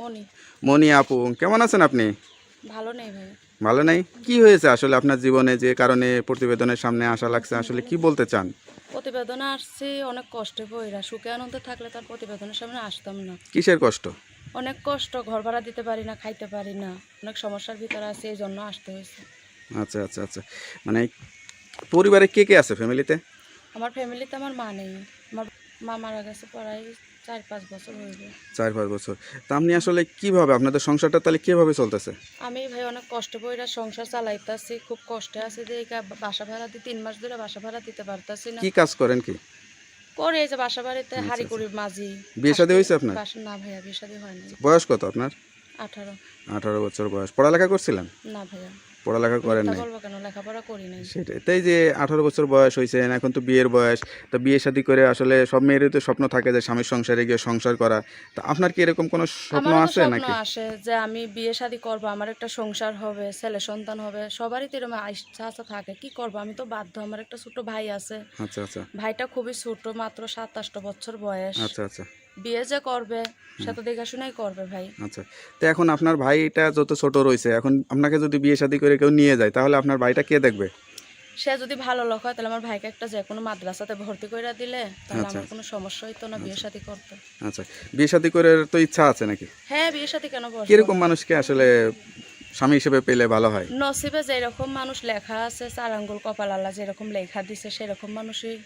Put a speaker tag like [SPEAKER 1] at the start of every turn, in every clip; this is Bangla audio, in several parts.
[SPEAKER 1] মনি
[SPEAKER 2] মনি আপু কেমন আছেন আপনি?
[SPEAKER 1] ভালো নেই ভাই।
[SPEAKER 2] ভালো নাই? কি হয়েছে আসলে আপনার জীবনে যে কারণে প্রতিবেদনের সামনে আসা লাগছে? আসলে কি বলতে চান?
[SPEAKER 1] প্রতিবেদনে আসছি অনেক কষ্টে বইরা সুখে আনন্দে থাকলে তার প্রতিবেদনের সামনে আসতাম না।
[SPEAKER 2] কিসের কষ্ট?
[SPEAKER 1] অনেক কষ্ট ঘর ভাড়া দিতে পারি না খাইতে পারি না। অনেক সমস্যার ভিতরে আছে এই জন্য আসতে হয়েছে।
[SPEAKER 2] আচ্ছা আচ্ছা আচ্ছা। মানে পরিবারে কে কে আছে ফ্যামিলিতে
[SPEAKER 1] আমার ফ্যামিলিতে আমার মা নেই। মা মারা গেছে প্রায় চার পাঁচ বছর হইবে
[SPEAKER 2] চার পাঁচ বছর। তা আপনি আসলে কীভাবে আপনাদের সংসারটা তাহলে কীভাবে চলতেছে?
[SPEAKER 1] আমি ভাই অনেক কষ্ট বইরা সংসার চালাইতাছি খুব কষ্টে আছি যে বাসা ভাড়া দিয়ে তিন মাস ধরে বাসা ভাড়া দিতে পারতাছি না।
[SPEAKER 2] কি কাজ করেন কি?
[SPEAKER 1] করে এই যে বাসা বাড়িতে
[SPEAKER 2] আচ্ছা,
[SPEAKER 1] হাড়ি
[SPEAKER 2] আচ্ছা।
[SPEAKER 1] করি মাঝি।
[SPEAKER 2] বিয়ে শাদী হয়েছে আপনার?
[SPEAKER 1] না ভাইয়া বিয়ে শাদী হয় নাই
[SPEAKER 2] বয়স কত আপনার?
[SPEAKER 1] আঠারো।
[SPEAKER 2] আঠারো বছর বয়স। পড়ালেখা করছিলেন?
[SPEAKER 1] না ভাইয়া।
[SPEAKER 2] পড়ালেখা করেন নাই।
[SPEAKER 1] লেখাপড়া করি নাই।
[SPEAKER 2] সেটাই। তাই যে আঠারো বছর বয়স হয়েছে এখন তো বিয়ের বয়স তো বিয়ে শাদী করে আসলে সব মেয়েরই তো স্বপ্ন থাকে যে স্বামীর সংসারে গিয়ে সংসার করা। তা আপনার কি এরকম কোনো স্বপ্ন আছে নাকি?
[SPEAKER 1] আসে যে আমি বিয়ে শাদী করব আমার একটা সংসার হবে ছেলে সন্তান হবে সবারই তো এরকম ইচ্ছা আশা থাকে কি করব? আমি তো বাধ্য আমার একটা ছোট ভাই আছে।
[SPEAKER 2] আচ্ছা আচ্ছা।
[SPEAKER 1] ভাইটা খুবই ছোট মাত্র সাতাশটা বছর বয়স।
[SPEAKER 2] আচ্ছা আচ্ছা।
[SPEAKER 1] বিয়ে যে করবে সে তো দেখাশোনাই করবে ভাই।
[SPEAKER 2] আচ্ছা তো এখন আপনার ভাইটা যত ছোট রয়েছে এখন আপনাকে যদি বিয়ে শাদী করে কেউ নিয়ে যায় তাহলে আপনার ভাইটা কে দেখবে?
[SPEAKER 1] সে যদি ভালো লোক হয় তাহলে আমার ভাইকে একটা যে কোনো মাদ্রাসাতে ভর্তি করে দিলে তাহলে
[SPEAKER 2] আচ্ছা,
[SPEAKER 1] আমার কোনো সমস্যা হইতো না বিয়ে শাদী করতে।
[SPEAKER 2] আচ্ছা বিয়ে শাদী করে তো ইচ্ছা আছে নাকি?
[SPEAKER 1] হ্যাঁ বিয়ে শাদী কেন বসবো?
[SPEAKER 2] কীরকম মানুষকে আসলে স্বামী হিসেবে পেলে ভালো হয়?
[SPEAKER 1] নসিবে যেরকম মানুষ লেখা আছে চার আঙ্গুল কপাল আল্লাহ যেরকম লেখা দিছে সেরকম মানুষই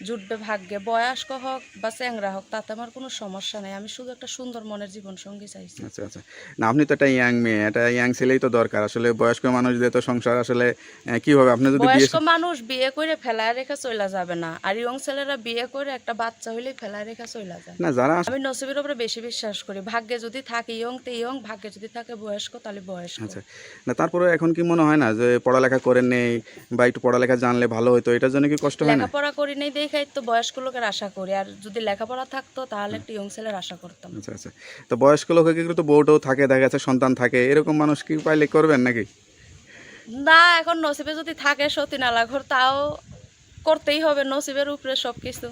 [SPEAKER 1] জুটবে ভাগ্যে বয়স্ক হোক বা চ্যাংরা হোক তাতে আমার কোনো সমস্যা নেই। আমি শুধু একটা সুন্দর মনের জীবন সঙ্গী চাইছি।
[SPEAKER 2] আচ্ছা আচ্ছা। না আপনি তো একটা ইয়াং মেয়ে একটা ইয়াং ছেলেই তো দরকার। আসলে বয়স্ক মানুষদের তো সংসার আসলে আহ, কি হবে? আপনি যদি
[SPEAKER 1] বয়স্ক মানুষ বিয়ে করে ফেলায় রেখে চলে যাবে না। আর ইয়ং ছেলেরা বিয়ে করে একটা বাচ্চা হইলেই ফেলায় রেখে চলে যায়।
[SPEAKER 2] না যারা
[SPEAKER 1] আমি নসিবের উপরে বেশি বিশ্বাস করি। ভাগ্যে যদি থাকে ইয়ং তে ইয়ং ভাগ্যে যদি থাকে বয়স্ক তাহলে বয়স্ক।
[SPEAKER 2] আচ্ছা। না তারপরে এখন কি মনে হয় না যে পড়ালেখা করেন নেই বা একটু পড়ালেখা জানলে ভালো হতো এটার জন্য কি কষ্ট হয় না?
[SPEAKER 1] লেখাপড়া করি নেই দেখাই তো বয়স্ক লোকের আশা করি। আর যদি লেখাপড়া থাকতো তাহলে একটা ইয়ং ছেলের আশা করতাম।
[SPEAKER 2] আচ্ছা আচ্ছা। তো বয়স্ক লোকের কিন্তু তো বউটাও থাকে দেখা যাচ্ছে সন্তান থাকে। এরকম মানুষ কি পাইলে করবেন নাকি?
[SPEAKER 1] না এখন নসিবে যদি থাকে সতী নালাঘর তাও করতেই হবে। নসিবের উপরে সব কিছু